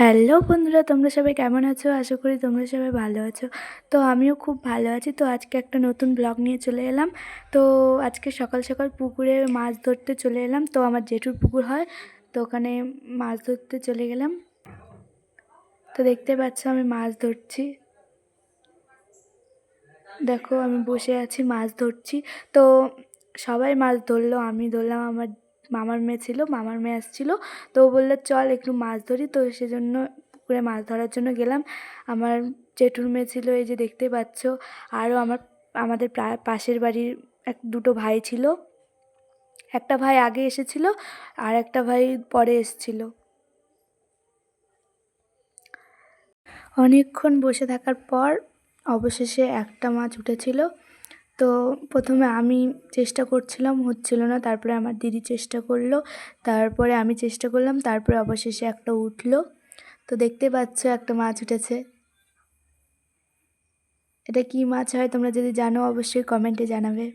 Hello বন্ধুরা, তোমরা সবাই কেমন আছো? আশা করি তোমরা সবাই ভালো আছো। তো আমিও খুব ভালো আছি। তো আজকে একটা নতুন ব্লগ নিয়ে চলে এলাম। তো আজকে সকাল সকাল পুকুরে মাছ ধরতে চলে এলাম। তো আমার জেঠুর পুকুর হয়, তো ওখানে মাছ ধরতে চলে গেলাম। তো দেখতে পাচ্ছ আমি মাছ ধরছি। দেখো আমি বসে আছি, মাছ ধরছি। তো সবাই মাছ ধরলো, আমি ধরলাম, আমার মামার মেয়ে ছিল, মামার মেয়ে আসছিল। তো ও বলল, চল একটু মাছ ধরি। তো সেজন্য পুকুরে মাছ ধরার জন্য গেলাম। আমার জেঠুর মেয়ে ছিল, এই যে দেখতে পাচ্ছ। আরও আমার, আমাদের পাশের বাড়ির এক, দুটো ভাই ছিল। একটা ভাই আগে এসেছিল, আর একটা ভাই পরে এসেছিল। অনেকক্ষণ বসে থাকার পর অবশেষে একটা মাছ উঠেছিল। তো প্রথমে আমি চেষ্টা করছিলাম, হচ্ছিল না। তারপরে আমার দিদি চেষ্টা করল। তারপরে আমি চেষ্টা করলাম, তারপরে অবশেষে একটা উঠল। তো দেখতে পাচ্ছ, একটা মাছ উঠেছে। এটা কি মাছ হয় তোমরা যদি জানো, অবশ্যই কমেন্টে জানাবে।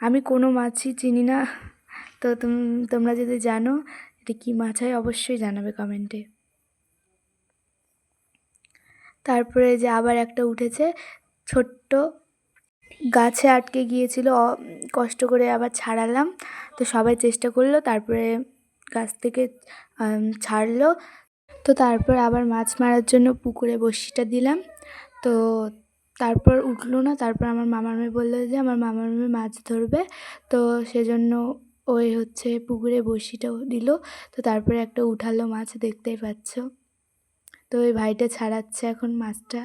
আমি কোনো মাছই চিনি না। তো তোমরা যদি জানো, এটা কি মাছ হয় অবশ্যই জানাবে কমেন্টে। তারপরে যে আবার একটা উঠেছে ছোট্ট গাছে আটকে গিয়েছিল কষ্ট করে আবার ছাড়ালাম। তো সবাই চেষ্টা করল, তারপরে গাছ থেকে ছাড়লো। তো তারপর আবার মাছ মারার জন্য পুকুরে বড়শিটা দিলাম। তো তারপর উঠল না, তারপর আমার মামার মেয়ে বলল যে, আমার মামার মেয়ে মাছ ধরবে। তো সেজন্য ওই হচ্ছে পুকুরে বড়শিটাও দিল। তো তারপরে একটা উঠালো মাছ, দেখতেই পাচ্ছ। তো ওই ভাইটা ছাড়াচ্ছে এখন মাছটা।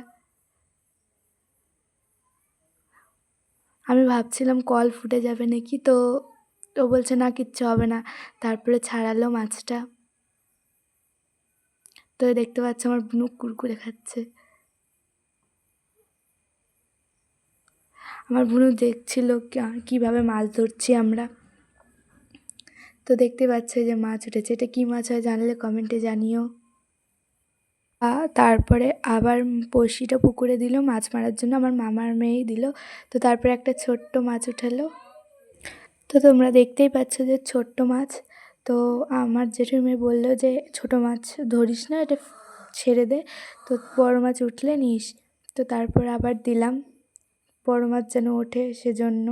ভাবছিলাম কল ফুটে যাবে নাকি, তো ও বলছে, না, কিচ্ছু হবে না। তারপরে ছাড়ালো মাছটা। তো দেখতে পাচ্ছ, আমার বুনুক কুরকুরে খাচ্ছে। আমার বুনু দেখছিল কীভাবে মাছ ধরছি আমরা। তো দেখতে পাচ্ছ যে মাছ উঠেছে। এটা কী মাছ হয় জানলে কমেন্টে জানিও। তারপরে আবার বড়শিটা পুকুরে দিল, মাছ মারার জন্য আমার মামার মেয়েই দিল। তো তারপরে একটা ছোট্ট মাছ উঠালো। তো তোমরা দেখতেই পাচ্ছ যে ছোট্ট মাছ। তো আমার জেঠুর মেয়ে বলল যে, ছোট মাছ ধরিস না, এটা ছেড়ে দে। তো বড় মাছ উঠলে নিস। তো তারপর আবার দিলাম। বড় মাছ যেন ওঠে সেজন্য।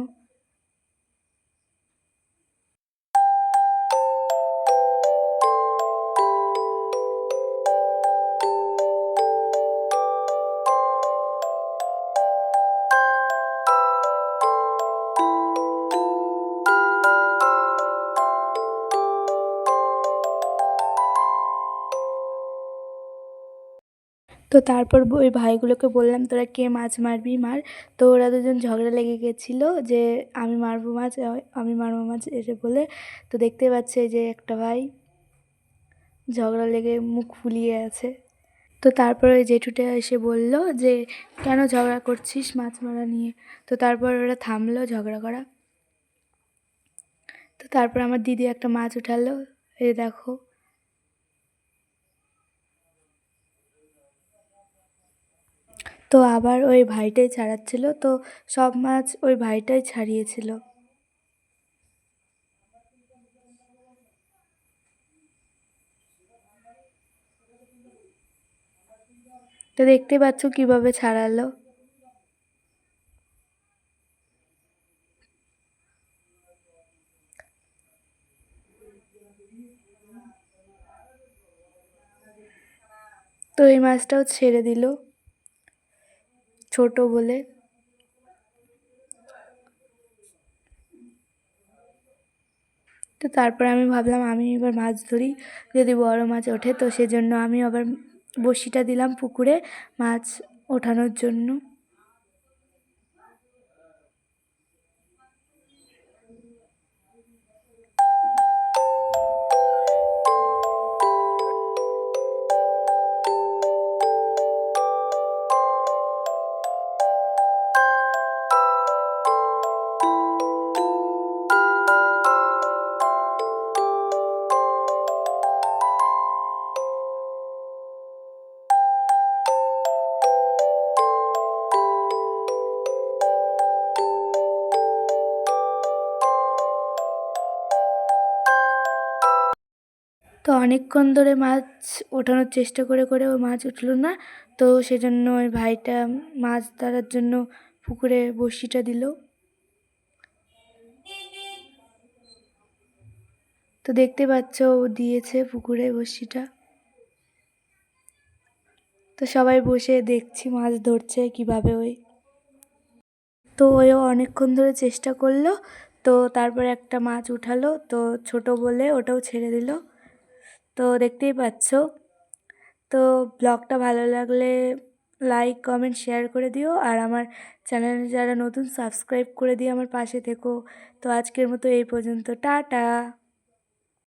তো তারপর ওই ভাইগুলোকে বললাম, তোরা কে মাছ মারবি মার? তো ওরা দুজন ঝগড়া লেগে গেছিল যে, আমি মারবো মাছ। আমি মারবো মাছ, এসে বলে, তো দেখতে পাচ্ছে যে একটা ভাই ঝগড়া লেগে মুখ ফুলিয়ে আছে। তো তারপর ওই জেঠুটা এসে বলল যে, কেন ঝগড়া করছিস মাছ মারা নিয়ে? তো তারপর ওরা থামলো ঝগড়া করা। তো তারপর আমার দিদি একটা মাছ উঠালো, এই দেখো। তো আবার ওই ভাইটাই ছাড়াচ্ছিল, তো সব মাছ ওই ভাইটাই ছাড়িয়েছিল। তো দেখতে পাচ্ছ কীভাবে ছাড়ালো। তো এই মাছটাও ছেড়ে দিল। ছোট বলে। তো তারপর আমি ভাবলাম আমি এবার মাছ ধরি। যদি বড় মাছ ওঠে, তো সেজন্য আমি আবার বড়শিটা দিলাম পুকুরে মাছ ওঠানোর জন্য। তো অনেকক্ষণ ধরে মাছ ওঠানোর চেষ্টা করে করে ও মাছ উঠল না। তো সেজন্য ওই ভাইটা মাছ ধরার জন্য পুকুরে বড়শিটা দিল। তো দেখতে পাচ্ছ ও দিয়েছে পুকুরে বড়শিটা তো সবাই বসে দেখছি মাছ ধরছে কীভাবে ওই। তো ওও অনেকক্ষণ ধরে চেষ্টা করল। তো তারপরে একটা মাছ উঠালো। তো ছোট বলে ওটাও ছেড়ে দিল। তো দেখতেই পাচ্ছ। তো ব্লগটা ভালো লাগলে লাইক কমেন্ট শেয়ার করে দিও। আর আমার চ্যানেলে যারা নতুন সাবস্ক্রাইব করে দিও আমার পাশে থেকো। তো আজকের মতো এই পর্যন্ত। টাটা!